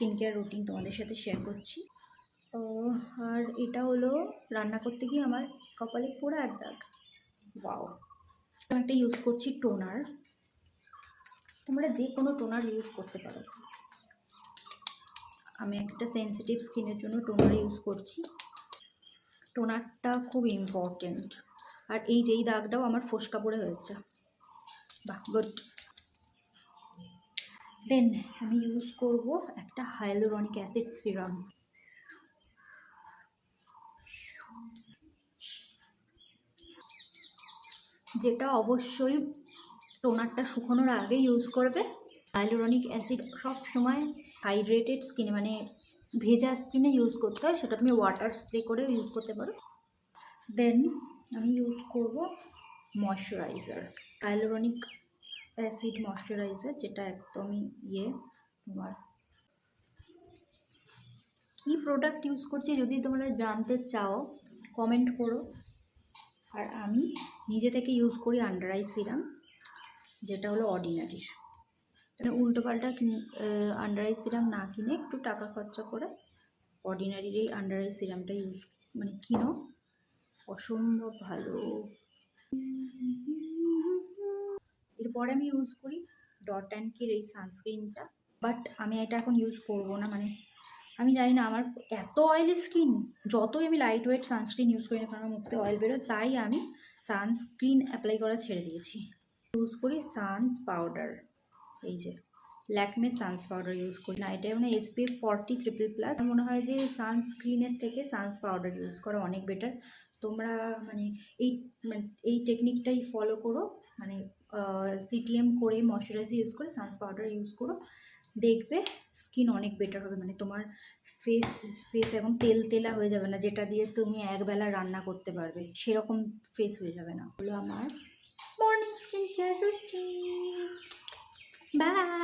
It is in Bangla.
স্কিন কেয়ার রুটিন তোমাদের সাথে শেয়ার করছি। ও, আর এটা হলো রান্না করতে গিয়ে আমার কপালে পোড়ার দাগ বাও একটা ইউজ করছি টোনার তোমরা যে কোনো টোনার ইউজ করতে পারো। আমি একটা সেন্সিটিভ স্কিনের জন্য টোনার ইউজ করছি। টোনারটা খুব ইম্পর্টেন্ট আর এই যেই দাগটাও আমার ফোসকা পড়ে হয়েছে। বাহ গুড দেন আমি ইউজ করব একটা হাইলোরনিক অ্যাসিড সিরাম যেটা অবশ্যই টোনারটা শুকোনোর আগে ইউজ করবে। হাইলোরনিক অ্যাসিড সব সময় হাইড্রেটেড স্কিনে মানে ভেজা স্কিনে ইউজ করতে হয়। সেটা তুমি ওয়াটার স্প্রে করে ইউজ করতে পারো। দেন আমি ইউজ করব ময়শ্চারাইজার হাইলোরনিক অ্যাসিড ময়শ্চারাইজার, যেটা একদমই ইয়ে তোমার কী প্রোডাক্ট ইউজ করছি যদি তোমরা জানতে চাও কমেন্ট করো। আর আমি নিজে থেকে ইউজ করি আন্ডার আই সিরাম যেটা হলো অর্ডিনারির মানে উল্টোপাল্টা আন্ডার আই সিরাম না কিনে একটু টাকা খরচা করে অর্ডিনারির এই আন্ডার আই সিরামটা ইউজ মানে কিনো। অসম্ভব ভালো। এরপরে আমি ইউজ করি ডট অ্যান্ড কির এই সানস্ক্রিনটা বাট আমি এটা এখন ইউজ করব না মানে আমি জানি না, আমার এত অয়েলি স্কিন যতই আমি লাইট ওয়েট সানস্ক্রিন ইউজ করি না কারণ আমার মুখ অয়েল বেরোয়, তাই আমি সানস্ক্রিন অ্যাপ্লাই করা ছেড়ে দিয়েছি। ইউজ করি সানস পাউডার এই যে ল্যাকমে সানস পাউডার ইউজ করি। না, এটা মানে এসপিএফ ফর্টি ট্রিপল প্লাস মনে হয় যে সানস্ক্রিনের থেকে সানস পাউডার ইউজ করা অনেক বেটার তোমরা মানে এই মানে এই টেকনিকটাই ফলো করো। মানে সিটিএম করে ময়শ্চারাইজার ইউজ করে সানস পাউডার ইউজ করো। দেখবে স্কিন অনেক বেটার হবে। মানে তোমার ফেস ফেস এখন তেল তেলা হয়ে যাবে না, যেটা দিয়ে তুমি একবেলা রান্না করতে পারবে। সেরকম ফেস হয়ে যাবে না। হলো আমার morning skin care routine by